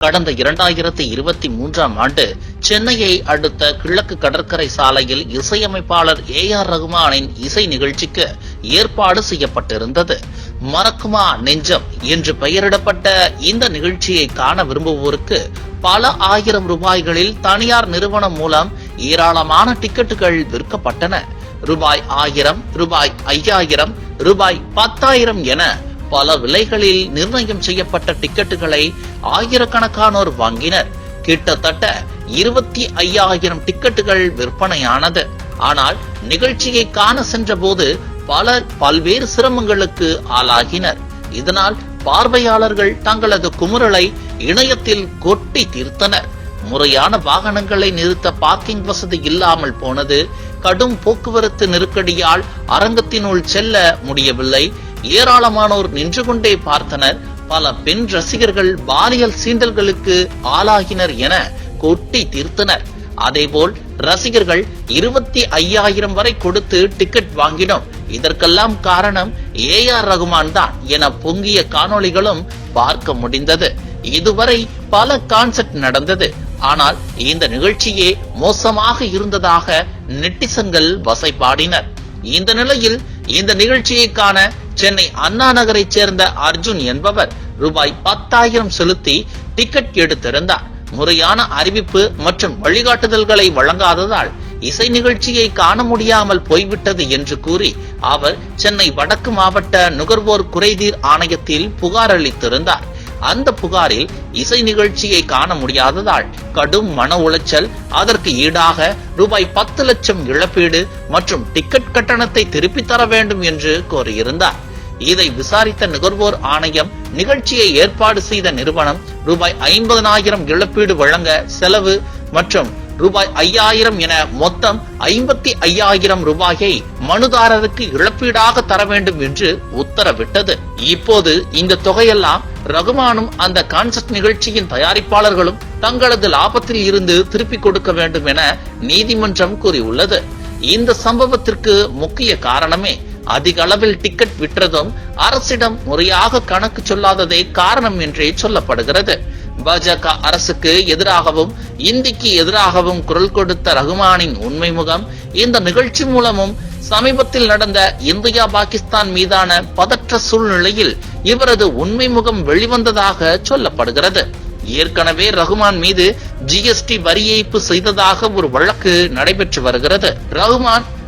கடந்த இரண்டாயிரத்தி இருபத்தி மூன்றாம் ஆண்டு சென்னையை அடுத்த கிழக்கு கடற்கரை சாலையில் இசையமைப்பாளர் ஏ ஆர் ரகுமானின் இசை நிகழ்ச்சிக்கு ஏற்பாடு செய்யப்பட்டிருந்தது. மறக்குமா நெஞ்சம் என்று பெயரிடப்பட்ட இந்த நிகழ்ச்சியை காண விரும்புவோருக்கு பல ஆயிரம் ரூபாய்களில் தனியார் நிறுவனம் மூலம் ஏராளமான டிக்கெட்டுகள் விற்கப்பட்டன. ரூபாய் ஆயிரம் ரூபாய் ஐயாயிரம் ரூபாய் பத்தாயிரம் என பல விலைகளில் நிர்ணயம் செய்யப்பட்ட டிக்கெட்டுகளை ஆயிரக்கணக்கானோர் வாங்கினர். கிட்டத்தட்ட இருபத்தி ஐயாயிரம் டிக்கெட்டுகள் விற்பனையானது. ஆனால் நிகழ்ச்சியை காண சென்ற போது பலர் பல்வேறு சிரமங்களுக்கு ஆளாகினர். இதனால் பார்வையாளர்கள் தங்களது குமுறலை இணையத்தில் கொட்டி தீர்த்தனர். முறையான வாகனங்களை நிறுத்த பார்க்கிங் வசதி இல்லாமல் போனது கடும் போக்குவரத்து நெருக்கடியால் அரங்கத்தினுள் செல்ல முடியவில்லை. ஏராளமானோர் நின்று கொண்டே பார்த்தனர். பல பெண் ரசிகர்கள் பாலியல் சீண்டல்களுக்கு ஆளாகினர் என கொட்டி தீர்த்தனர். அதேபோல் ரசிகர்கள் இருபத்தி ஐயாயிரம் வரை கொடுத்து டிக்கெட் வாங்கினோம். இதற்கெல்லாம் காரணம் ஏ ஆர் ரகுமான் தான் என பொங்கிய காணொளிகளும் பார்க்க முடிந்தது. இதுவரை பல கான்செர்ட் நடந்தது. ஆனால் இந்த நிகழ்ச்சியே மோசமாக இருந்ததாக நெட்டிசன்கள் வசைப்பாடினர் இந்த நிலையில் இந்த நிகழ்ச்சியை காண சென்னை அண்ணா நகரைச் சேர்ந்த அர்ஜுன் என்பவர் ரூபாய் பத்தாயிரம் செலுத்தி டிக்கெட் எடுத்திருந்தார் முறையான அறிவிப்பு மற்றும் வழிகாட்டுதல்களை வழங்காததால் இசை நிகழ்ச்சியை காண முடியாமல் போய்விட்டது என்று கூறி அவர் சென்னை வடக்கு மாவட்ட நுகர்வோர் குறைதீர் ஆணையத்தில் புகார் அளித்திருந்தார். அந்த புகாரில் இசை நிகழ்ச்சியை காண முடியாததால் கடும் மன உளைச்சல் அதற்கு ஈடாக ரூபாய் பத்து லட்சம் இழப்பீடு மற்றும் டிக்கெட் கட்டணத்தை திருப்பித் தர வேண்டும் என்று கோரியிருந்தார். இதை விசாரித்த நுகர்வோர் ஆணையம் நிகழ்ச்சியை ஏற்பாடு செய்த நிறுவனம் ரூபாய் ஐம்பதனாயிரம் இழப்பீடு வழங்க செலவு மற்றும் ரூபாய் ஐயாயிரம் என மொத்தம் ஐம்பத்தி ஐயாயிரம் ரூபாயை மனுதாரருக்கு இழப்பீடாக தர வேண்டும் என்று உத்தரவிட்டது. இப்போது இந்த தொகையெல்லாம் ரகுமானும் அந்த கான்சர்ட் நிகழ்ச்சியின் தயாரிப்பாளர்களும் தங்களது லாபத்தில் இருந்து திருப்பிக் கொடுக்க வேண்டும் என நீதிமன்றம் கூறியுள்ளது. இந்த சம்பவத்திற்கு முக்கிய காரணமே அதிக அளவில் டிக்கெட் விற்றதும் அரசிடம் முறையாக கணக்கு சொல்லாததே காரணம் என்றே சொல்லப்படுகிறது. பாஜக அரசுக்கு எதிராகவும் இந்திக்கு எதிராகவும் குரல் கொடுத்த ரகுமானின் உண்மை முகம் இந்த நிகழ்ச்சி மூலமும் சமீபத்தில் நடந்த இந்தியா பாகிஸ்தான் மீதான பதற்ற சூழ்நிலையில் இவரது உண்மை முகம் வெளிவந்ததாக சொல்லப்படுகிறது. ஏற்கனவே ரகுமான் மீது ஜிஎஸ்டி வரி ஏய்ப்பு செய்ததாக ஒரு வழக்கு நடைபெற்று வருகிறது. ரகுமான்